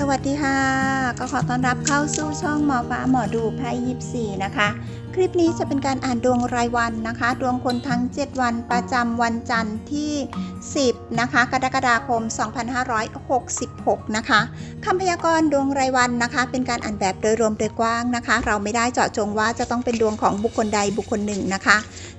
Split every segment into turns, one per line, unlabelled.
สวัสดีค่ะ ก็ขอต้อนรับเข้าสู่ช่องหมอฟ้าหมอดูไพ่ยิปซีนะคะ คลิปนี้จะเป็นการอ่านดวงรายวันนะคะ ดวงคนทั้ง 7 วันประจำวันจันทร์ที่ 10 นะคะ กรกฎาคม 2566 นะคะคำพยากรณ์ดวงรายวันนะคะ เป็นการอ่านแบบโดยรวมโดยกว้างนะคะ เราไม่ได้เจาะจงว่าจะต้องเป็นดวงของบุคคลใดบุคคลหนึ่งนะคะ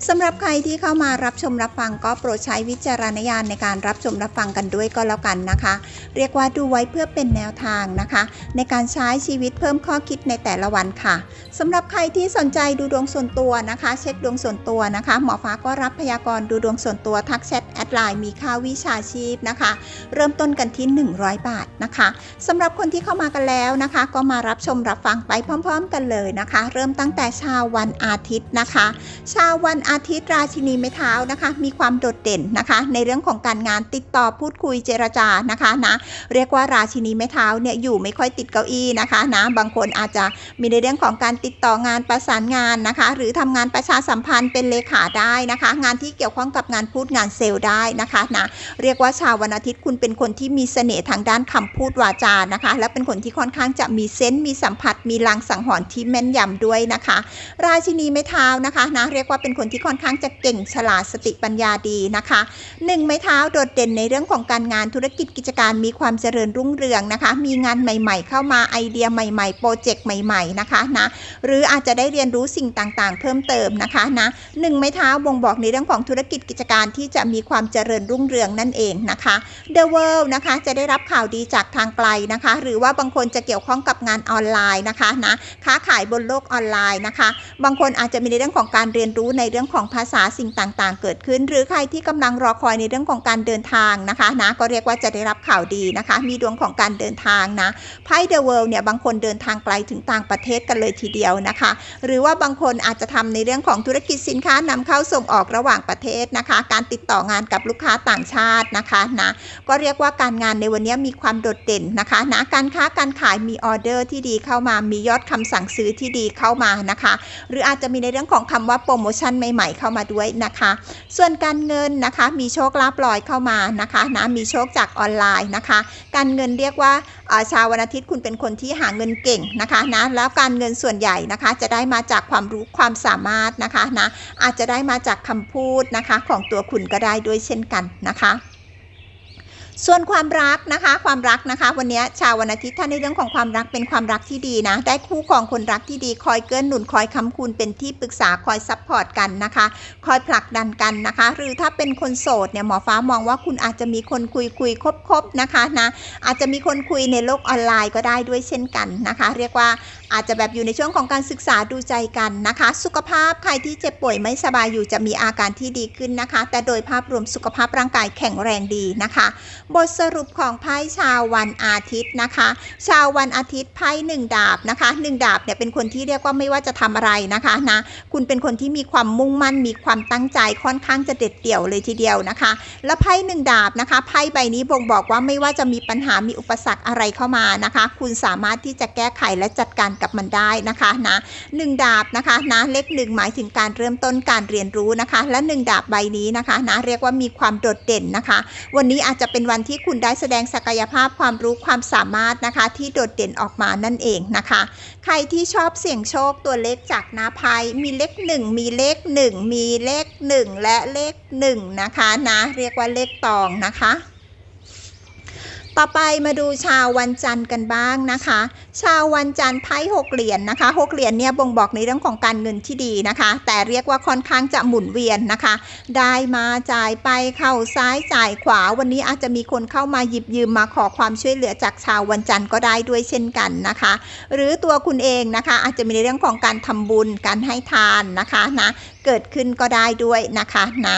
สำหรับใครที่เข้ามารับชมรับฟังก็โปรดใช้วิจารณญาณในการรับชมรับฟังกันด้วยก็แล้วกันนะคะ เรียกว่าดูไว้เพื่อเป็นแนวทางนะคะ ในการใช้ชีวิตเพิ่มข้อคิดในแต่ละวันค่ะสำหรับใครที่สนใจดูดวงส่วนตัวนะคะ เช็คดวงส่วนตัวนะคะ หมอฟ้าก็รับพยากรณ์ดูดวงส่วนตัวทักแชทแอดไลน์มีค่าวิชาชีพนะคะ เริ่มต้นกันที่ 100 บาทนะคะสำหรับคนที่เข้ามากันแล้วนะคะ ก็มารับชมรับฟังไปพร้อม ๆ กันเลยนะคะ เริ่มตั้งแต่ชาววันอาทิตย์นะคะ ชาววันอาทิตย์ราชินีไม้เท้านะคะ มีความโดดเด่นนะคะ ในเรื่องของการงานติดต่อพูดคุยเจรจานะคะนะเรียกว่าราชินีไม้เท้าเนี่ยอยู่ไม่ค่อยติดเก้าอี้นะคะนะบางคนอาจจะมีในเรื่องของการติดต่องานประสานงานนะคะ หรือทำงานประชาสัมพันธ์เป็นเลขาได้นะคะ งานที่เกี่ยวข้องกับงานพูดงานเซลล์ได้นะคะนะเรียกว่าชาววันอาทิตย์คุณเป็นคนที่มีเสน่ห์ทางด้านคำพูดวาจานะคะ และเป็นคนที่ค่อนข้างจะมีเซนส์มีสัมผัส มีลางสังหรณ์ที่แม่นยำด้วยนะคะ ราชินีไม้เท้านะคะนะเรียกว่าเป็นคนที่ค่อนข้างจะเก่งฉลาดสติปัญญาดีนะคะหนึ่งไม้เท้าโดดเด่นในเรื่องของการงานธุรกิจกิจการมีความเจริญรุ่งเรืองนะคะ มีงานใหม่ ๆ เข้ามาไอเดียใหม่ ๆ โปรเจกต์ใหม่ ๆ นะคะนะหรืออาจจะได้เรียนรู้สิ่งต่างๆ เพิ่มเติมนะคะนะหนึ่งไม้เท้าบ่งบอกในเรื่องของธุรกิจกิจการที่จะมีความเจริญรุ่งเรืองนั่นเองนะคะ The World นะคะจะได้รับข่าวดีจากทางไกลนะคะ หรือว่าบางคนจะเกี่ยวข้องกับงานออนไลน์นะคะนะค้าขายบนโลกออนไลน์นะคะ บางคนอาจจะมีในเรื่องของการเรียนรู้ในเรื่องของภาษาสิ่งต่างๆ เกิดขึ้น หรือใครที่กำลังรอคอยในเรื่องของการเดินทางนะคะนะก็เรียกว่าจะได้รับข่าวดีนะคะ มีดวงของการเดินทางนะไพ่ The World เนี่ยบางคนเดินทางไกลถึงต่างประเทศกันเลยทีเดียวนะคะ หรือว่าบางคนอาจจะทำในเรื่องของธุรกิจสินค้านำเข้าส่งออกระหว่างประเทศนะคะ การติดต่องานกับลูกค้าต่างชาตินะคะนะก็เรียกว่าการงานในวันนี้มีความโดดเด่นนะคะนะการค้าการขายมีออเดอร์ที่ดีเข้ามามียอดคำสั่งซื้อที่ดีเข้ามานะคะ หรืออาจจะมีในเรื่องของคำว่าโปรโมชั่นใหม่ ๆ เข้ามาด้วยนะคะ ส่วนการเงินนะคะมีโชคลาภลอยเข้ามานะคะนะมีโชคจากออนไลน์นะคะ การเงินเรียกว่าชาววันอาทิตย์คุณเป็นคนที่หาเงินเก่งนะคะนะแล้วการเงินส่วนใหญ่นะคะ จะได้มาจากความรู้ความสามารถนะคะนะอาจจะได้มาจากคำพูดนะคะของตัวคุณก็ได้ด้วยเช่นกันนะคะ ส่วนความรักนะคะ ความรักนะคะ วันนี้ชาววันอาทิตย์ถ้าในเรื่องของความรักเป็นความรักที่ดีนะ ได้คู่ของคนรักที่ดี คอยเกื้อหนุนคอยค้ำคูณเป็นที่ปรึกษาคอยซัพพอร์ตกันนะคะ คอยผลักดันกันนะคะ หรือถ้าเป็นคนโสดเนี่ยหมอฟ้ามองว่าคุณอาจจะมีคนคุยคุยคบคบนะคะนะอาจจะมีคนคุยในโลกออนไลน์ก็ได้ด้วยเช่นกันนะคะ เรียกว่าอาจจะแบบอยู่ในช่วงของการศึกษาดูใจกันนะคะ สุขภาพใครที่เจ็บป่วยไม่สบายอยู่จะมีอาการที่ดีขึ้นนะคะ แต่โดยภาพรวมสุขภาพร่างกายแข็งแรงดีนะคะ บทสรุปของไพ่ชาววันอาทิตย์นะคะ ชาววันอาทิตย์ไพ่หนึ่งดาบนะคะหนึ่งดาบเนี่ยเป็นคนที่เรียกว่าไม่ว่าจะทำอะไรนะคะนะคุณเป็นคนที่มีความมุ่งมั่นมีความตั้งใจค่อนข้างจะเด็ดเดี่ยวเลยทีเดียวนะคะ และไพ่หนึ่งดาบนะคะไพ่ใบนี้บ่งบอกว่าไม่ว่าจะมีปัญหามีอุปสรรคอะไรเข้ามานะคะ คุณสามารถที่จะแก้ไขและจัดการกับมันได้นะคะนะหนึ่งดาบนะคะนะเลขหนึ่งหมายถึงการเริ่มต้นการเรียนรู้นะคะ และหนึ่งดาบใบนี้นะคะนะเรียกว่ามีความโดดเด่นนะคะ วันนี้อาจจะเป็นวันที่คุณได้แสดงศักยภาพความรู้ความสามารถนะคะ ที่โดดเด่นออกมานั่นเองนะคะ ใครที่ชอบเสี่ยงโชคตัวเลขจากหน้าไพ่มีเลขหนึ่งมีเลขหนึ่งมีเลขหนึ่งและเลขหนึ่งนะคะนะเรียกว่าเลขตองนะคะ ต่อไปมาดูชาววันจันทร์กันบ้างนะคะ ชาววันจันทร์ไพ่หกเหรียญนะคะหกเหรียญเนี่ยบ่งบอกในเรื่องของการเงินที่ดีนะคะ แต่เรียกว่าค่อนข้างจะหมุนเวียนนะคะ ได้มาจ่ายไปเข้าซ้ายจ่ายขวา วันนี้อาจจะมีคนเข้ามาหยิบยืมมาขอความช่วยเหลือจากชาววันจันทร์ก็ได้ด้วยเช่นกันนะคะ หรือตัวคุณเองนะคะ อาจจะมีในเรื่องของการทำบุญการให้ทานนะคะนะเกิดขึ้นก็ได้ด้วยนะคะนะ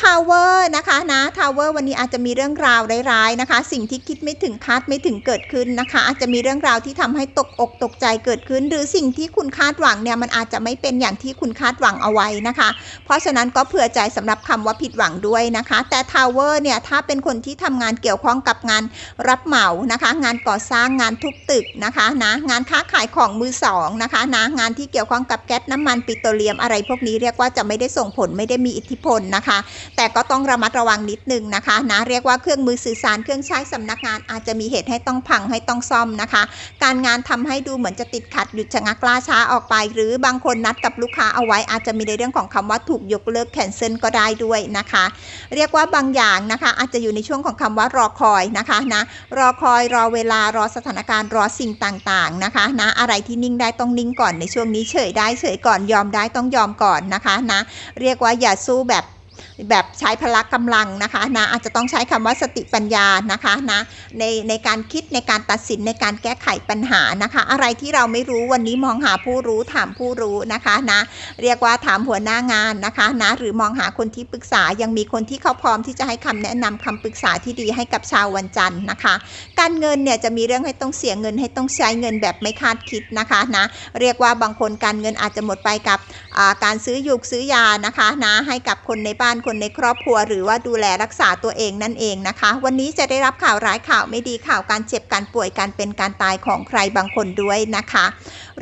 ทาวเวอร์นะคะนะทาวเวอร์วันนี้อาจจะมีเรื่องราวร้ายๆนะคะ สิ่งที่คิดไม่ถึงคาดไม่ถึงเกิดขึ้นนะคะ อาจจะมีเรื่องราวที่ทำให้ตกอกตกใจเกิดขึ้น หรือสิ่งที่คุณคาดหวังเนี่ยมันอาจจะไม่เป็นอย่างที่คุณคาดหวังเอาไว้นะคะ เพราะฉะนั้นก็เผื่อใจสำหรับคำว่าผิดหวังด้วยนะคะ แต่ทาวเวอร์เนี่ยถ้าเป็นคนที่ทำงานเกี่ยวข้องกับงานรับเหมานะคะ งานก่อสร้างงานทุบตึกนะคะนะงานค้าขายของมือสองนะคะนะงานที่เกี่ยวข้องกับแก๊สน้ำมันปิโตรเลียมอะไร พวกนี้เรียกว่าจะไม่ได้ส่งผลไม่ได้มีอิทธิพลนะคะแต่ก็ต้องระมัดระวังนิดนึงนะคะนะเรียกว่าเครื่องมือสื่อสารเครื่องใช้สำนักงานอาจจะมีเหตุให้ต้องพังให้ต้องซ่อมนะคะ การงานทำให้ดูเหมือนจะติดขัดหยุดชะงักล่าช้าออกไป หรือบางคนนัดกับลูกค้าเอาไว้อาจจะมีในเรื่องของคำว่าถูกยกเลิกแคนเซิลก็ได้ด้วยนะคะ เรียกว่าบางอย่างนะคะอาจจะอยู่ในช่วงของคำว่ารอคอยนะคะนะรอคอยรอเวลารอสถานการณ์รอสิ่งต่างๆนะคะนะอะไรที่นิ่งได้ต้องนิ่งก่อนในช่วงนี้เฉยได้เฉยก่อนยอมได้ต้องยอมก่อนนะคะนะเรียกว่าอย่าสู้แบบ แบบใช้พละกำลังนะคะนะอาจจะต้องใช้คำว่าสติปัญญานะคะนะในในการคิดในการตัดสินในการแก้ไขปัญหานะคะ อะไรที่เราไม่รู้วันนี้มองหาผู้รู้ถามผู้รู้นะคะนะเรียกว่าถามหัวหน้างานนะคะนะหรือมองหาคนที่ปรึกษายังมีคนที่เขาพร้อมที่จะให้คำแนะนำคำปรึกษาที่ดีให้กับชาววันจันทร์นะคะ การเงินเนี่ยจะมีเรื่องให้ต้องเสียเงินให้ต้องใช้เงินแบบไม่คาดคิดนะคะนะเรียกว่าบางคนการเงินอาจจะหมดไปกับการซื้อยุกซื้อยานะคะนะให้กับคนในบ้านคนในครอบครัว หรือว่าดูแลรักษาตัวเองนั่นเองนะคะ วันนี้จะได้รับข่าวร้ายข่าวไม่ดีข่าวการเจ็บการป่วยการเป็นการตายของใครบางคนด้วยนะคะ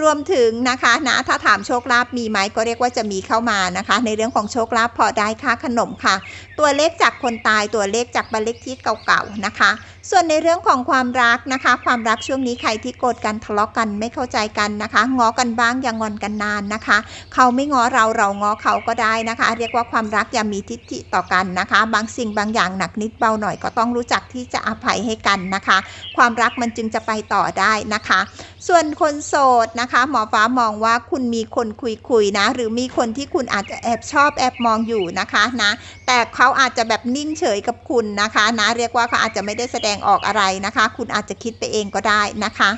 รวมถึงนะคะนะถ้าถามโชคลาภมีไหมก็เรียกว่าจะมีเข้ามานะคะ ในเรื่องของโชคลาภพอได้ค่าขนมค่ะ ตัวเลขจากคนตายตัวเลขจากบัลเลขที่เก่าๆนะคะ ส่วนในเรื่องของความรักนะคะ ความรักช่วงนี้ใครที่โกรธกันทะเลาะกันไม่เข้าใจกันนะคะง้อกันบ้างอย่างอนกันนานนะคะ เขาไม่ง้อเราเราง้อเขาก็ได้นะคะ เรียกว่าความรักอย่ามีทิฏฐิต่อกันนะคะ บางสิ่งบางอย่างหนักนิดเบาหน่อยก็ต้องรู้จักที่จะอภัยให้กันนะคะ ความรักมันจึงจะไปต่อได้นะคะ ส่วนคนโสดนะคะ หมอฟ้ามองว่าคุณมีคนคุยคุยนะ หรือมีคนที่คุณอาจจะแอบชอบแอบมองอยู่นะคะนะ แต่เขาอาจจะแบบนิ่งเฉยกับคุณนะคะนะเรียกว่าเขาอาจจะไม่ได้แสดงออกอะไรนะคะ คุณอาจจะคิดไปเองก็ได้นะคะ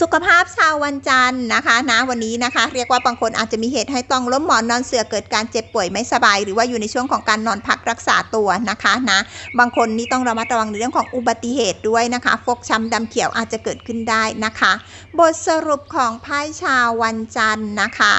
สุขภาพชาววันจันทร์นะคะนะวันนี้นะคะ เรียกว่าบางคนอาจจะมีเหตุให้ต้องล้มหมอนนอนเสือเกิดการเจ็บป่วยไม่สบาย หรือว่าอยู่ในช่วงของการนอนพักรักษาตัวนะคะนะบางคนนี่ต้องระมัดระวังในเรื่องของอุบัติเหตุด้วยนะคะฟกช้ำดำเขียวอาจจะเกิดขึ้นได้นะคะ บทสรุปของไพ่ชาววันจันทร์นะคะ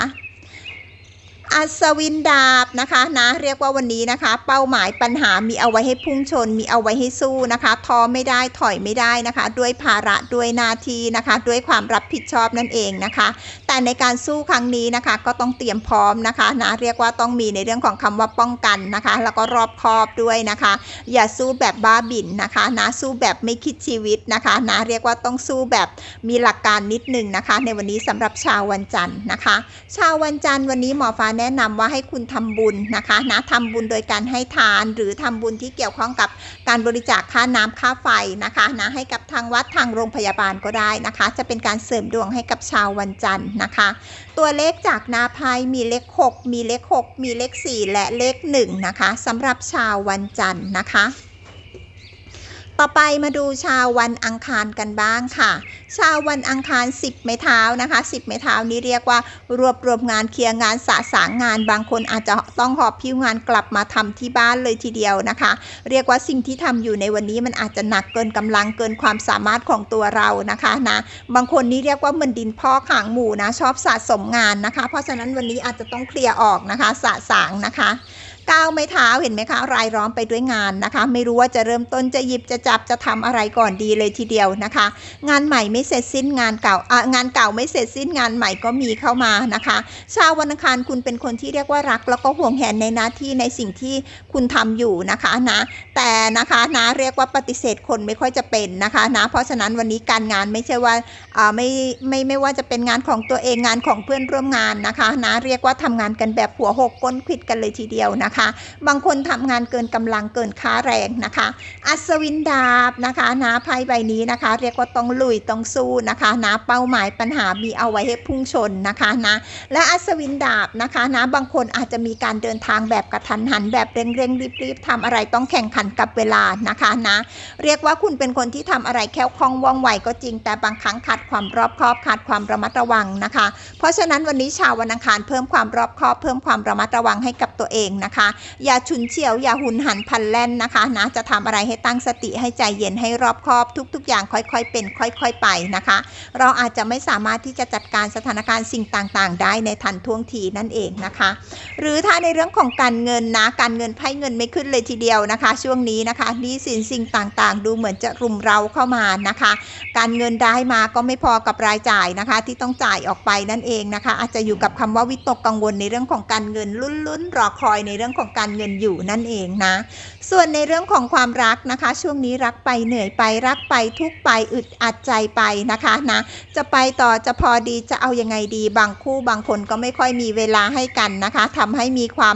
อัศวินดาบนะคะนะเรียกว่าวันนี้นะคะ เป้าหมายปัญหามีเอาไว้ให้พุ่งชน มีเอาไว้ให้สู้นะคะท้อไม่ได้ถอยไม่ได้นะคะ ด้วยภาระด้วยหน้าที่นะคะ ด้วยความรับผิดชอบนั่นเองนะคะ แต่ในการสู้ครั้งนี้นะคะ ก็ต้องเตรียมพร้อมนะคะนะเรียกว่าต้องมีในเรื่องของคำว่าป้องกันนะคะ แล้วก็รอบคอบด้วยนะคะ อย่าสู้แบบบ้าบิ่นนะคะนะสู้แบบไม่คิดชีวิตนะคะนะเรียกว่าต้องสู้แบบมีหลักการนิดนึงนะคะ ในวันนี้สำหรับชาววันจันทร์นะคะ ชาววันจันทร์วันนี้หมอฟ้าแนะนำว่าให้คุณทำบุญนะคะนะทำบุญโดยการให้ทานหรือทำบุญที่เกี่ยวข้องกับการบริจาคค่าน้ำค่าไฟนะคะนะให้กับทางวัดทางโรงพยาบาลก็ได้นะคะ จะเป็นการเสริมดวงให้กับชาววันจันทร์นะคะ ตัวเลขจากนาพายมีเลข 6 มีเลข 6 มีเลข 4 และเลข1นะคะสำหรับชาววันจันทร์นะคะ ต่อไปมาดูชาววันอังคารกันบ้างค่ะ ชาววันอังคาร 10 ไม้เท้านะคะ 10 ไม้เท้านี้เรียกว่ารวบรวมงานเคลียร์งานสะสางงาน บางคนอาจจะต้องหอบพิ้วงานกลับมาทำที่บ้านเลยทีเดียวนะคะ เรียกว่าสิ่งที่ทำอยู่ในวันนี้มันอาจจะหนักเกินกำลังเกินความสามารถของตัวเรานะคะนะ บางคนนี่เรียกว่ามือนดินพ่อขางหมูนะชอบสะสมงานนะคะ เพราะฉะนั้นวันนี้อาจจะต้องเคลียร์ออกนะคะสะสางนะคะ ก้าวไม้เท้าเห็นไหมคะ รายล้อมไปด้วยงานนะคะ ไม่รู้ว่าจะเริ่มต้นจะหยิบจะจับจะทำอะไรก่อนดีเลยทีเดียวนะคะ งานใหม่ไม่เสร็จสิ้นงานเก่าอะงานเก่าไม่เสร็จสิ้นงานใหม่ก็มีเข้ามานะคะชาววันอังคารคุณเป็นคนที่เรียกว่ารัก แล้วก็ห่วงแหนในหน้าที่ในสิ่งที่คุณทำอยู่นะคะนะ แต่นะคะนะเรียกว่าปฏิเสธคนไม่ค่อยจะเป็นนะคะนะ เพราะฉะนั้นวันนี้การงานไม่ใช่ว่าอ่าไม่ไม่ไม่ว่าจะเป็นงานของตัวเองงานของเพื่อนร่วมงานนะคะนะเรียกว่าทำงานกันแบบหัวหกก้นควิดกันเลยทีเดียวนะคะบางคนทำงานเกินกำลังเกินค่าแรงนะคะ อัศวินดาบนะคะนะไพ่ใบนี้นะคะ เรียกว่าต้องลุยต้องสู้นะคะนะเป้าหมายปัญหามีเอาไว้ให้พุ่งชนนะคะนะและอัศวินดาบนะคะนะบางคนอาจจะมีการเดินทางแบบกระทันหันแบบเร่งๆรีบๆทำอะไรต้องแข่งขันกับเวลานะคะนะเรียกว่าคุณเป็นคนที่ทำอะไรแค่คล่องว่องไวก็จริง แต่บางครั้งขาดความรอบคอบขาดความระมัดระวังนะคะ เพราะฉะนั้นวันนี้ชาววันอังคารเพิ่มความรอบคอบเพิ่มความระมัดระวังให้กับตัวเองนะคะอย่าฉุนเฉียว อย่าหุนหันพันแล่นนะคะนะจะทำอะไรให้ตั้งสติให้ใจเย็นให้รอบคอบทุก ๆ อย่างค่อยๆเป็น ค่อยๆไปนะคะ เราอาจจะไม่สามารถที่จะจัดการสถานการณ์สิ่งต่างๆ ได้ในทันท่วงทีนั่นเองนะคะ หรือถ้าในเรื่องของการเงินนะการเงินไพ่เงินไม่ขึ้นเลยทีเดียวนะคะ ช่วงนี้นะคะนี้สินสิ่งต่างๆ ดูเหมือนจะรุมเราเข้ามานะคะ การเงินได้มาก็ไม่พอกับรายจ่ายนะคะ ที่ต้องจ่ายออกไปนั่นเองนะคะ อาจจะอยู่กับคำว่าวิตกกังวลในเรื่องของการเงินลุ้นๆรอคอยในเรื่องของการเงินอยู่นั่นเองนะส่วนในเรื่องของความรักนะคะ ช่วงนี้รักไปเหนื่อยไปรักไปทุกไปอึดอัดใจไปนะคะนะจะไปต่อจะพอดีจะเอายังไงดี บางคู่บางคนก็ไม่ค่อยมีเวลาให้กันนะคะทำให้มีความ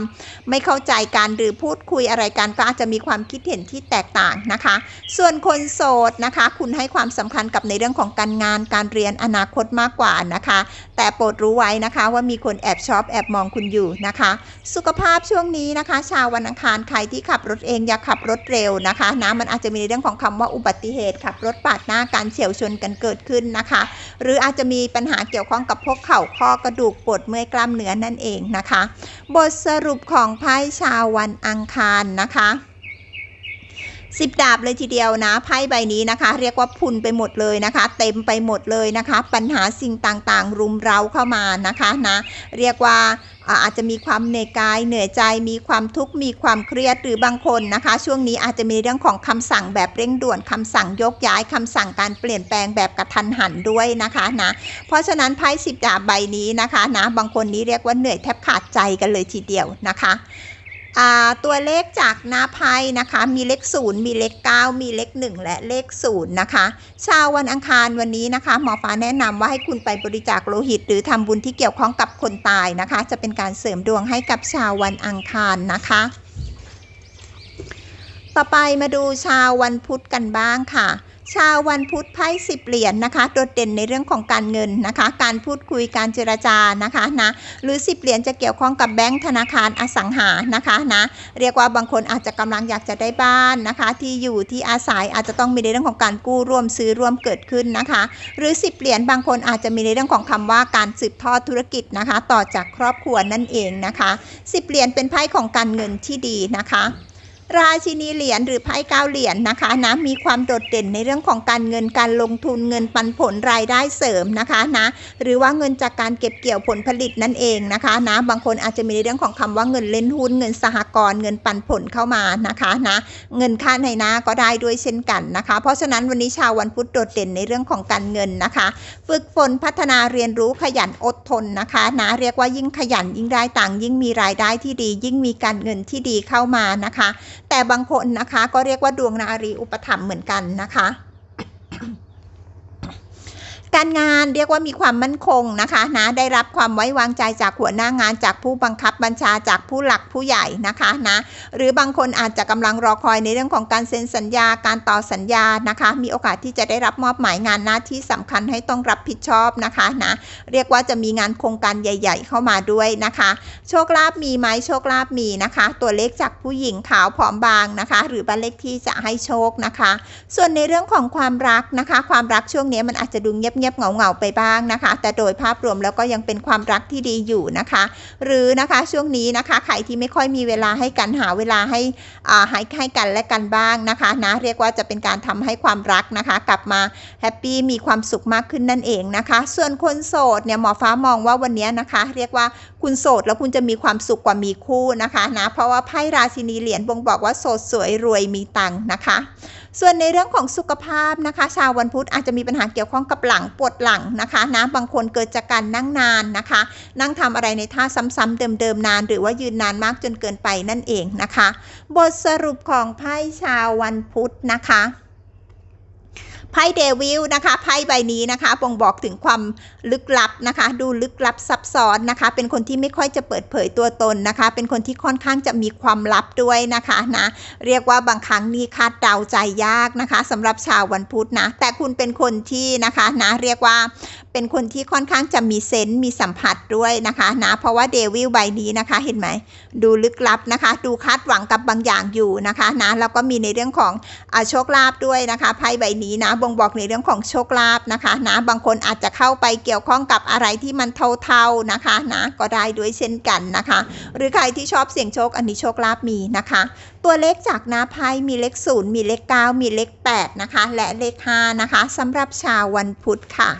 ไม่เข้าใจกันหรือพูดคุยอะไรกันก็อาจจะมีความคิดเห็นที่แตกต่างนะคะ ส่วนคนโสดนะคะ คุณให้ความสำคัญกับในเรื่องของการงานการเรียนอนาคตมากกว่านะคะ แต่โปรดรู้ไว้นะคะ ว่ามีคนแอบชอบแอบมองคุณอยู่นะคะ สุขภาพช่วงนี้นะคะ ชาววันอังคารใครที่ขับรถเองอย่าขับรถเร็วนะคะนะมันอาจจะมีในเรื่องของคำว่าอุบัติเหตุขับรถปาดหน้าการเฉียวชนกันเกิดขึ้นนะคะ หรืออาจจะมีปัญหาเกี่ยวข้องกับพวกเข่าข้อกระดูกปวดเมื่อยกล้ามเนื้อนั่นเองนะคะ บทสรุปของไพ่ชาววันอังคารนะคะสิบดาบเลยทีเดียวนะไพ่ใบนี้นะคะ เรียกว่าพุนไปหมดเลยนะคะ เต็มไปหมดเลยนะคะ ปัญหาสิ่งต่างๆ รุมเร้าเข้ามานะคะนะเรียกว่า อาจจะมีความเหนื่อยกายเหนื่อยใจมีความทุกข์มีความเครียดหรือบางคนนะคะ ช่วงนี้อาจจะมีเรื่องของคำสั่งแบบเร่งด่วนคำสั่งยกย้ายคำสั่งการเปลี่ยนแปลงแบบกระทันหันด้วยนะคะนะเพราะฉะนั้นไพ่สิบดาบใบนี้นะคะนะบางคนนี้เรียกว่าเหนื่อยแทบขาดใจกันเลยทีเดียวนะคะ ตัวเลขจากหน้าไพ่นะคะ มีเลข 0 มีเลข 9 มีเลข 1 และเลข 0 นะคะ ชาววันอังคารวันนี้นะคะ หมอฟ้าแนะนำว่าให้คุณไปบริจาคโลหิต หรือทำบุญที่เกี่ยวข้องกับคนตายนะคะ จะเป็นการเสริมดวงให้กับชาววันอังคารนะคะ ต่อไปมาดูชาววันพุธกันบ้างค่ะ ชาววันพุธไพ่สิบเหรียญนนะคะ โดดเด่นในเรื่องของการเงินนะคะ การพูดคุยการเจรจานะคะนะหรือสิบเหรียญจะเกี่ยวข้องกับแบงก์ธนาคารอสังหานะคะนะเรียกว่าบางคนอาจจะกำลังอยากจะได้บ้านนะคะ ที่อยู่ที่อาศัยอาจจะต้องมีในเรื่องของการกู้ร่วมซื้อร่วมเกิดขึ้นนะคะ หรือสิบเหรียญบางคนอาจจะมีในเรื่องของคำว่าการสืบทอดธุรกิจนะคะ ต่อจากครอบครัวนั่นเองนะคะสิบเหรียญเป็นไพ่ของการเงินที่ดีนะคะ ราชินีเหรียญหรือไพ่เก้าเหรียญนนะคะนะมีความโดดเด่นในเรื่องของการเงินการลงทุนเงินปันผลรายได้เสริมนะคะนะหรือว่าเงินจากการเก็บเกี่ยวผลผลิตนั่นเองนะคะนะบางคนอาจจะมีในเรื่องของคำว่าเงินเล่นหุ้นเงินสหกรณ์เงินปันผลเข้ามานะคะนะเงินค่าในหน้าก็ได้ด้วยเช่นกันนะคะ เพราะฉะนั้นวันนี้ชาววันพุธโดดเด่นในเรื่องของการเงินนะคะ ฝึกฝนพัฒนาเรียนรู้ขยันอดทนนะคะนะเรียกว่ายิ่งขยันยิ่งได้ตังยิ่งมีรายได้ที่ดี ยิ่งมีการเงินที่ดีเข้ามานะคะแต่บางคนนะคะก็เรียกว่าดวงนารีอุปถัมภ์เหมือนกันนะคะ การงานเรียกว่ามีความมั่นคงนะคะนะได้รับความไว้วางใจจากหัวหน้างานจากผู้บังคับบัญชาจากผู้หลักผู้ใหญ่นะคะนะหรือบางคนอาจจะกำลังรอคอยในเรื่องของการเซ็นสัญญาการต่อสัญญานะคะ มีโอกาสที่จะได้รับมอบหมายงานหน้าที่สำคัญให้ต้องรับผิดชอบนะคะนะเรียกว่าจะมีงานโครงการใหญ่ ๆ เข้ามาด้วยนะคะ โชคลาภมีไหมโชคลาภมีนะคะ ตัวเลขจากผู้หญิงขาวผอมบางนะคะ หรือบ้านเลขที่จะให้โชคนะคะ ส่วนในเรื่องของความรักนะคะ ความรักช่วงนี้มันอาจจะดูเงียบงียบเงาเงาไปบ้างนะคะ แต่โดยภาพรวมแล้วก็ยังเป็นความรักที่ดีอยู่นะคะ หรือนะคะช่วงนี้นะคะใครที่ไม่ค่อยมีเวลาให้กันหาเวลาให้อ่าให้ให้กันและกันบ้างนะคะนะเรียกว่าจะเป็นการทำให้ความรักนะคะ กลับมาแฮปปี้มีความสุขมากขึ้นนั่นเองนะคะ ส่วนคนโสดเนี่ยหมอฟ้ามองว่าวันนี้นะคะ เรียกว่าคุณโสดแล้วคุณจะมีความสุขกว่ามีคู่นะคะนะเพราะว่าไพ่ราชินีเหรียญบ่งบอกว่าโสดสวยรวยมีตังค์นะคะ ส่วนในเรื่องของสุขภาพนะคะ ชาววันพุธอาจจะมีปัญหาเกี่ยวข้องกับหลังปวดหลังนะคะนะบางคนเกิดจากการนั่งนานนะคะ นั่งทำอะไรในท่าซ้ำๆเดิมๆนาน หรือว่ายืนนานมากจนเกินไปนั่นเองนะคะ บทสรุปของไพ่ชาววันพุธนะคะ ไพ่เดวิลนะคะไพ่ใบนี้นะคะบ่งบอกถึงความลึกลับนะคะ ดูลึกลับซับซ้อนนะคะ เป็นคนที่ไม่ค่อยจะเปิดเผยตัวตนนะคะ เป็นคนที่ค่อนข้างจะมีความลับด้วยนะคะนะเรียกว่าบางครั้งนี่คาดเดาใจยากนะคะสำหรับชาววันพุธนะแต่คุณเป็นคนที่นะคะนะเรียกว่า เป็นคนที่ค่อนข้างจะมีเซนส์มีสัมผัสด้วยนะคะนะเพราะว่าเดวิลใบนี้นะคะเห็นไหมดูลึกลับนะคะ ดูคาดหวังกับบางอย่างอยู่นะคะนะแล้วก็มีในเรื่องของอโชคลาภด้วยนะคะไพ่ใบนี้นะบ่งบอกในเรื่องของโชคลาภนะคะนะบางคนอาจจะเข้าไปเกี่ยวข้องกับอะไรที่มันเทาๆนะคะนะก็ได้ด้วยเช่นกันนะคะ หรือใครที่ชอบเสี่ยงโชคอันนี้โชคลาภมีนะคะ ตัวเลขจากน้าไพ่มีเลข0มีเลข9มีเลข8นะคะและเลข5นะคะสำหรับชาววันพุธค่ะ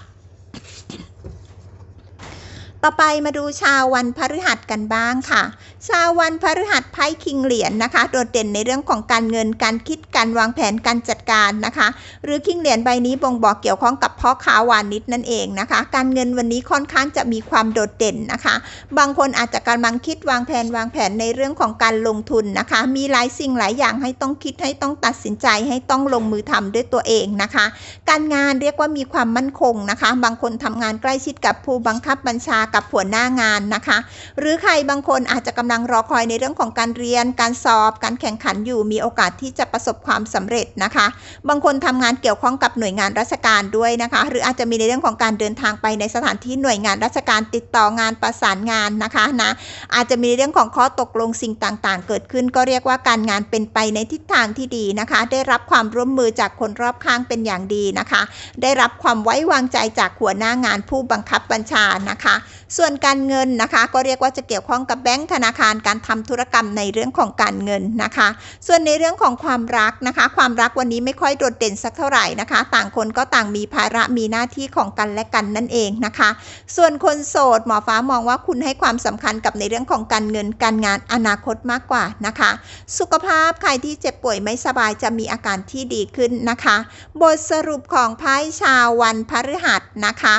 ต่อไปมาดูชาววันพฤหัสกันบ้างค่ะ ชาววันพฤหัสไพ่คิงเหรียญนะคะ โดดเด่นในเรื่องของการเงินการคิดการวางแผนการจัดการนะคะ หรือคิงเหรียญใบนี้บ่งบอกเกี่ยวข้องกับพ่อค้าวานิชนั่นเองนะคะ การเงินวันนี้ค่อนข้างจะมีความโดดเด่นนะคะ บางคนอาจจะกำลังคิดวางแผนวางแผนในเรื่องของการลงทุนนะคะ มีหลายสิ่งหลายอย่างให้ต้องคิดให้ต้องตัดสินใจให้ต้องลงมือทำด้วยตัวเองนะคะ การงานเรียกว่ามีความมั่นคงนะคะ บางคนทำงานใกล้ชิดกับผู้บังคับบัญชากับหัวหน้างานนะคะ หรือใครบางคนอาจจะกำลังรอคอยในเรื่องของการเรียน การสอบ การแข่งขันอยู่มีโอกาสที่จะประสบความสำเร็จนะคะ บางคนทำงานเกี่ยวข้องกับหน่วยงานราชการด้วยนะคะ หรืออาจจะมีในเรื่องของการเดินทางไปในสถานที่หน่วยงานราชการติดต่องานประสานงานนะคะนะอาจจะมีเรื่องของข้อตกลงสิ่งต่างๆ เกิดขึ้นก็เรียกว่าการงานเป็นไปในทิศทางที่ดีนะคะ ได้รับความร่วมมือจากคนรอบข้างเป็นอย่างดีนะคะ ได้รับความไว้วางใจจากหัวหน้างานผู้บังคับบัญชานะคะส่วนการเงินนะคะ ก็เรียกว่าจะเกี่ยวข้องกับแบงก์ธนาคารการทำธุรกรรมในเรื่องของการเงินนะคะ ส่วนในเรื่องของความรักนะคะ ความรักวันนี้ไม่ค่อยโดดเด่นสักเท่าไหร่นะคะ ต่างคนก็ต่างมีภาระมีหน้าที่ของกันและกันนั่นเองนะคะ ส่วนคนโสดหมอฟ้ามองว่าคุณให้ความสำคัญกับในเรื่องของการเงินการงานอนาคตมากกว่านะคะ สุขภาพใครที่เจ็บป่วยไม่สบายจะมีอาการที่ดีขึ้นนะคะ บทสรุปของไพ่ชาววันพฤหัสนะคะ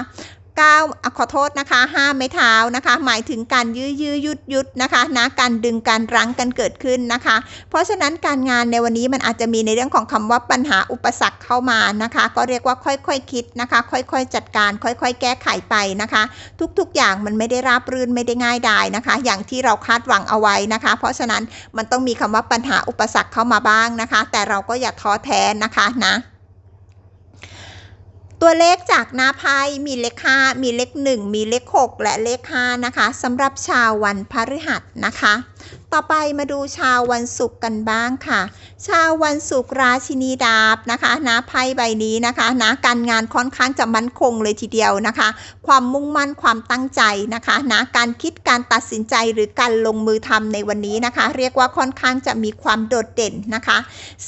9อะขอโทษนะคะ5ไม้เท้านะคะ หมายถึงการยื้อยื้อยุดยุดนะคะนะการดึงการรั้งกันเกิดขึ้นนะคะ เพราะฉะนั้นการงานในวันนี้มันอาจจะมีในเรื่องของคำว่าปัญหาอุปสรรคเข้ามานะคะ ก็เรียกว่าค่อยๆคคิดนะคะ ค่อยๆ จัดการ ค่อยๆ แก้ไขไปนะคะ ทุกๆอย่างมันไม่ได้ราบรื่นไม่ได้ง่ายดายนะคะ อย่างที่เราคาดหวังเอาไว้นะคะ เพราะฉะนั้นมันต้องมีคำว่าปัญหาอุปสรรคเข้ามาบ้างนะคะ แต่เราก็อย่าท้อแท้นะคะนะ ตัวเลขจากหน้าไพ่มีเลข5มีเลข 1 มีเลข 6 และเลข5นะคะสำหรับชาววันพฤหัสนะคะ ต่อไปมาดูชาววันศุกร์กันบ้างค่ะ ชาววันศุกร์ราชินีดาบนะคะนะไพ่ใบนี้นะคะนะการงานค่อนข้างจะมั่นคงเลยทีเดียวนะคะ ความมุ่งมั่นความตั้งใจนะคะนะการคิดการตัดสินใจหรือการลงมือทำในวันนี้นะคะ เรียกว่าค่อนข้างจะมีความโดดเด่นนะคะ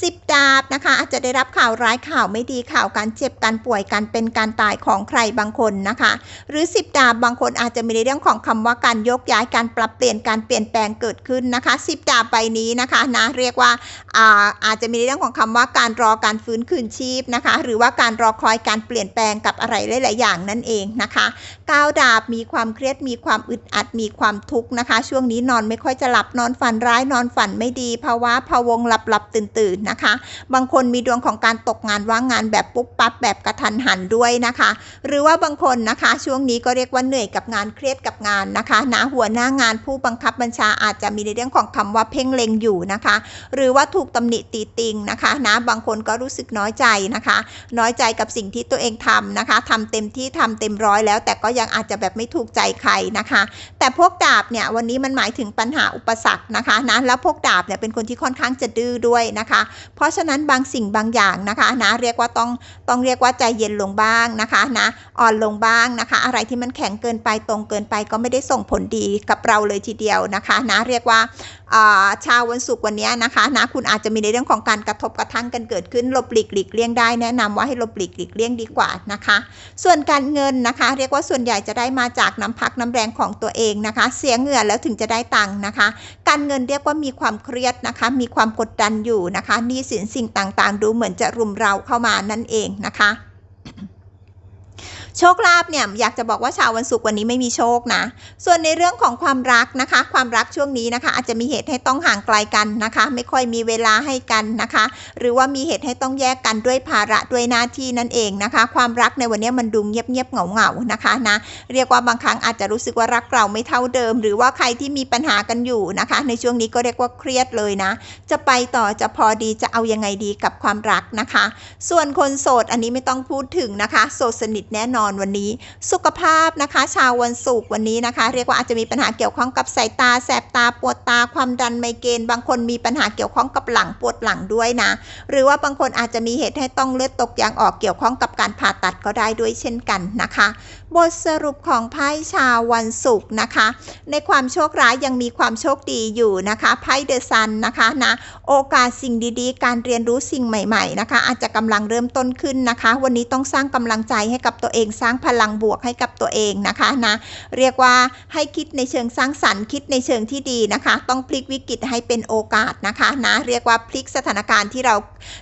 สิบดาบนะคะ อาจจะได้รับข่าวร้ายข่าวไม่ดีข่าวการเจ็บการป่วยการเป็นการตายของใครบางคนนะคะ หรือสิบดาบบางคนอาจจะมีในเรื่องของคำว่าการยกย้ายการปรับเปลี่ยนการเปลี่ยนแปลงเกิดขึ้นนะคะสิบดาบใบนี้นะคะนะเรียกว่าอาอาจจะมีเรื่องของคำว่าการรอการฟื้นคืนชีพนะคะ หรือว่าการรอคอยการเปลี่ยนแปลงกับอะไรหลาย ๆ อย่างนั่นเองนะคะก้าวดาบมีความเครียดมีความอึดอัดมีความทุกข์นะคะ ช่วงนี้นอนไม่ค่อยจะหลับนอนฝันร้ายนอนฝันไม่ดีภาวะพะวงหลับหลับตื่นตื่นนะคะ บางคนมีดวงของการตกงานว่างงานแบบปุ๊บปั๊บแบบกระทันหันด้วยนะคะ หรือว่าบางคนนะคะ ช่วงนี้ก็เรียกว่าเหนื่อยกับงานเครียดกับงานนะคะนะหัวหน้างานผู้บังคับบัญชาอาจจะมีในรื่องของคำว่าเพ่งเล็งอยู่นะคะ หรือว่าถูกตำหนิตีติงนะคะนะบางคนก็รู้สึกน้อยใจนะคะ น้อยใจกับสิ่งที่ตัวเองทำนะคะทำเต็มที่ทำเต็มร้อยแล้ว แต่ก็ยังอาจจะแบบไม่ถูกใจใครนะคะ แต่พวกดาบเนี่ยวันนี้มันหมายถึงปัญหาอุปสรรคนะคะนะแล้วพวกดาบเนี่ยเป็นคนที่ค่อนข้างจะดื้อด้วยนะคะ เพราะฉะนั้นบางสิ่งบางอย่างนะคะนะเรียกว่าต้องต้องเรียกว่าใจเย็นลงบ้างนะคะนะอ่อนลงบ้างนะคะ อะไรที่มันแข็งเกินไปตรงเกินไปก็ไม่ได้ส่งผลดีกับเราเลยทีเดียวนะคะนะเรียกว่าชาววันศุกร์วันนี้นะคะนะคุณอาจจะมีในเรื่องของการกระทบกระทั่งกันเกิดขึ้นหลบหลีกหลีกเลี่ยงได้แนะนำว่าให้หลบหลีกหลีกเลี่ยงดีกว่านะคะ ส่วนการเงินนะคะ เรียกว่าส่วนใหญ่จะได้มาจากน้ำพักน้ำแรงของตัวเองนะคะ เสียเงื่อแล้วถึงจะได้ตังค์นะคะ การเงินเรียกว่ามีความเครียดนะคะ มีความกดดันอยู่นะคะหนี้สินสิ่งต่างๆ ดูเหมือนจะรุมเราเข้ามานั่นเองนะคะ โชคลาภเนี่ยอยากจะบอกว่าชาววันศุกร์วันนี้ไม่มีโชคนะ ส่วนในเรื่องของความรักนะคะ ความรักช่วงนี้นะคะ อาจจะมีเหตุให้ต้องห่างไกลกันนะคะ ไม่ค่อยมีเวลาให้กันนะคะ หรือว่ามีเหตุให้ต้องแยกกันด้วยภาระด้วยหน้าที่นั่นเองนะคะ ความรักในวันนี้มันดูเงียบเงียบเหงาเหงาๆนะคะนะเรียกว่าบางครั้งอาจจะรู้สึกว่ารักเราไม่เท่าเดิม หรือว่าใครที่มีปัญหากันอยู่นะคะ ในช่วงนี้ก็เรียกว่าเครียดเลยนะ จะไปต่อจะพอดีจะเอายังไงดีกับความรักนะคะ ส่วนคนโสดอันนี้ไม่ต้องพูดถึงนะคะ โสดสนิทแน่นอนรวันนี้ สุขภาพนะคะ ชาววันศุกร์วันนี้นะคะ เรียกว่าอาจจะมีปัญหาเกี่ยวข้องกับสายตาแสบตาปวดตาความดันไมเกรนบางคนมีปัญหาเกี่ยวข้องกับหลังปวดหลังด้วยนะ หรือว่าบางคนอาจจะมีเหตุให้ต้องเลือดตกยางออกเกี่ยวข้องกับการผ่าตัดก็ได้ด้วยเช่นกันนะคะ บทสรุปของไพ่ชาววันศุกร์นะคะ ในความโชคร้ายยังมีความโชคดีอยู่นะคะไพ่เดอะซันนะคะนะโอกาสสิ่งดีๆ การเรียนรู้สิ่งใหม่ ๆนะคะ อาจจะกำลังเริ่มต้นขึ้นนะคะ วันนี้ต้องสร้างกำลังใจให้กับตัวเองสร้างพลังบวกให้กับตัวเองนะคะนะเรียกว่าให้คิดในเชิงสร้างสรรค์คิดในเชิงที่ดีนะคะ ต้องพลิกวิกฤตให้เป็นโอกาสนะคะนะเรียกว่าพลิกสถานการณ์ที่เรา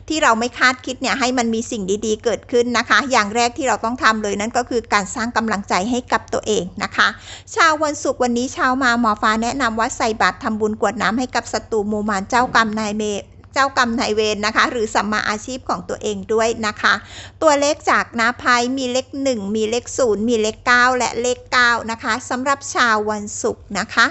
ที่เราไม่คาดคิดเนี่ยให้มันมีสิ่งดีๆ เกิดขึ้นนะคะ อย่างแรกที่เราต้องทำเลยนั่นก็คือการสร้างกำลังใจให้กับตัวเองนะคะ ชาววันศุกร์วันนี้ช้ามาหมอฟ้าแนะนำว่าใส่บาตรทำบุญกวดน้ำให้กับศัตรูมูมานเจ้ากรรมนายเมเจ้ากรรมนายเวรนะคะ หรือสัมมาอาชีพของตัวเองด้วยนะคะ ตัวเลขจากนาไพมีเลข 1 มีเลข 0 มีเลข 9 และเลข 9 นะคะสำหรับชาววันศุกร์นะคะ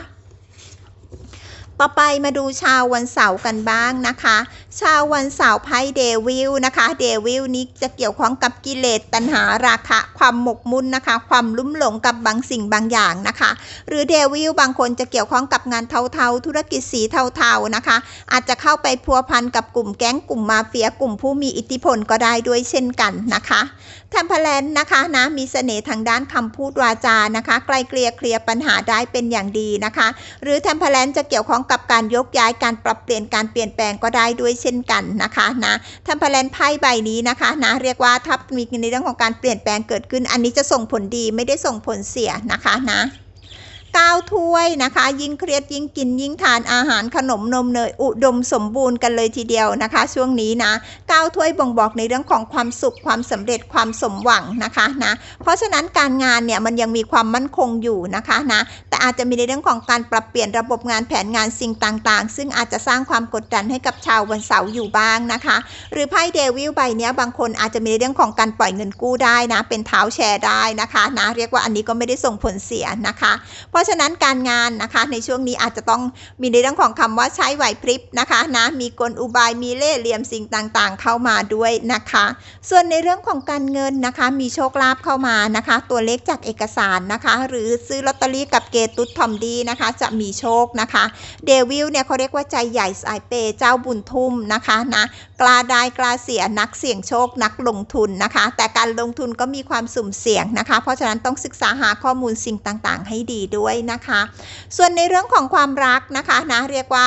ต่อไปมาดูชาววันเสาร์กันบ้างนะคะ ชาววันเสาร์ไพ่เดวิลนะคะเดวิลนี้จะเกี่ยวข้องกับกิเลสตัณหาราคะความหมกมุ่นนะคะ ความลุ่มหลงกับบางสิ่งบางอย่างนะคะ หรือเดวิลบางคนจะเกี่ยวข้องกับงานเทาๆ ธุรกิจสีเทาๆนะคะ อาจจะเข้าไปพัวพันกับกลุ่มแก๊งกลุ่มมาเฟียกลุ่มผู้มีอิทธิพลก็ได้ด้วยเช่นกันนะคะแทมเพลนนะคะนะมีเสน่ห์ทางด้านคำพูดวาจานะคะ ไกลเกลี่ยเคลียร์ปัญหาได้เป็นอย่างดีนะคะ หรือแทมเพลนจะเกี่ยวข้องกับการยกย้ายการปรับเปลี่ยนการเปลี่ยนแปลงก็ได้ด้วยเช่นกันนะคะนะทมเพลนไพ่ใบนี้นะคะนะเรียกว่าถ้ามีในเรื่องของการเปลี่ยนแปลงเกิดขึ้น อันนี้จะส่งผลดีไม่ได้ส่งผลเสียนะคะนะ 9 ถ้วยนะคะ ยิ่งเครียดยิ่งกินยิ่งทานอาหารขนมนมเนยอุดมสมบูรณ์กันเลยทีเดียวนะคะ ช่วงนี้นะ9ถ้วยบ่งบอกในเรื่องของความสุขความสำเร็จความสมหวังนะคะนะเพราะฉะนั้นการงานเนี่ยมันยังมีความมั่นคงอยู่นะคะนะแต่อาจจะมีในเรื่องของการปรับเปลี่ยนระบบงานแผนงานสิ่งต่างๆ ซึ่งอาจจะสร้างความกดดันให้กับชาววันเสาร์อยู่บ้างนะคะ หรือไพ่เดวิลใบนี้บางคนอาจจะมีในเรื่องของการปล่อยเงินกู้ได้นะ เป็นเท้าแชร์ได้นะคะนะเรียกว่าอันนี้ก็ไม่ได้ส่งผลเสียนะคะ เพราะฉะนั้นการงานนะคะ ในช่วงนี้อาจจะต้องมีในเรื่องของคำว่าใช้ไหวพริบนะคะนะมีกลอุบายมีเล่ห์เหลี่ยมสิ่งต่างๆ เข้ามาด้วยนะคะ ส่วนในเรื่องของการเงินนะคะ มีโชคลาภเข้ามานะคะ ตัวเลขจากเอกสารนะคะ หรือซื้อลอตเตอรี่กับเกตุตทอมดีนะคะ จะมีโชคนะคะ เดวิลเนี่ยเขาเรียกว่าใจใหญ่สายเปยเจ้าบุญทุ่มนะคะนะกล้าได้กล้าเสียนักเสี่ยงโชคนักลงทุนนะคะ แต่การลงทุนก็มีความสุ่มเสี่ยงนะคะ เพราะฉะนั้นต้องศึกษาหาข้อมูลสิ่งต่างๆ ให้ดีด้วยนะคะ ส่วนในเรื่องของความรักนะคะนะเรียกว่า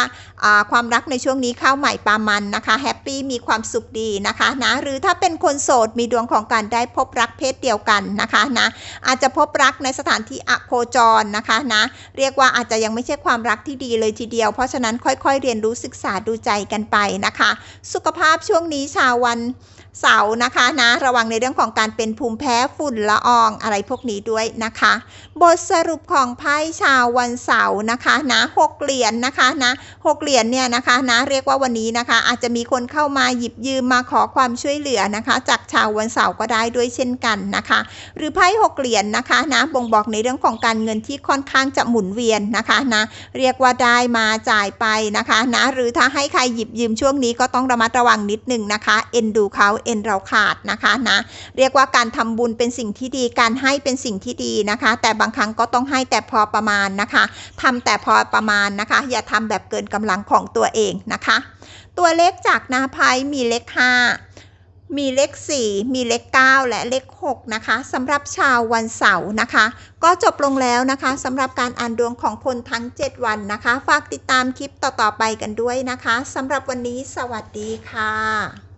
ความรักในช่วงนี้เข้าใหม่ปามันนะคะแฮปปี้มีความสุขดีนะคะนะหรือถ้าเป็นคนโสดมีดวงของการได้พบรักเพศเดียวกันนะคะนะอาจจะพบรักในสถานที่อโคจรนะคะนะเรียกว่าอาจจะยังไม่ใช่ความรักที่ดีเลยทีเดียว เพราะฉะนั้นค่อยๆ เรียนรู้ศึกษาดูใจกันไปนะคะ สุขภภาพช่วงนี้ชาววัน เสาร์นะคะนะ ระวังในเรื่องของการเป็นภูมิแพ้ฝุ่นละอองอะไรพวกนี้ด้วยนะคะ บทสรุปของไพ่ชาววันเสาร์นะคะนะหกเหรียญนนะคะนะหกเหรียญเนี่ยนะคะนะเรียกว่าวันนี้นะคะ อาจจะมีคนเข้ามาหยิบยืมมาขอความช่วยเหลือนะคะ จากชาววันเสาร์ก็ได้ด้วยเช่นกันนะคะ หรือไพ่หกเหรียญนนะคะนะบ่งบอกในเรื่องของการเงินที่ค่อนข้างจะหมุนเวียนนะคะนะเรียกว่าได้มาจ่ายไปนะคะนะหรือถ้าให้ใครหยิบยืมช่วงนี้ก็ต้องระมัดระวังนิดนึงนะคะ เอ็นดูเขาเอ็นเราขาดนะคะนะเรียกว่าการทำบุญเป็นสิ่งที่ดีการให้เป็นสิ่งที่ดีนะคะ แต่บางครั้งก็ต้องให้แต่พอประมาณนะคะทำแต่พอประมาณนะคะ อย่าทำแบบเกินกำลังของตัวเองนะคะ ตัวเลขจากนาไพ่มีเลข5มีเลข 4 มีเลข 9 และเลข 6 นะคะสำหรับชาววันเสาร์นะคะ ก็จบลงแล้วนะคะสำหรับการอ่านดวงของคนทั้ง 7 วันนะคะ ฝากติดตามคลิปต่อ ๆ ไปกันด้วยนะคะสำหรับวันนี้สวัสดีค่ะ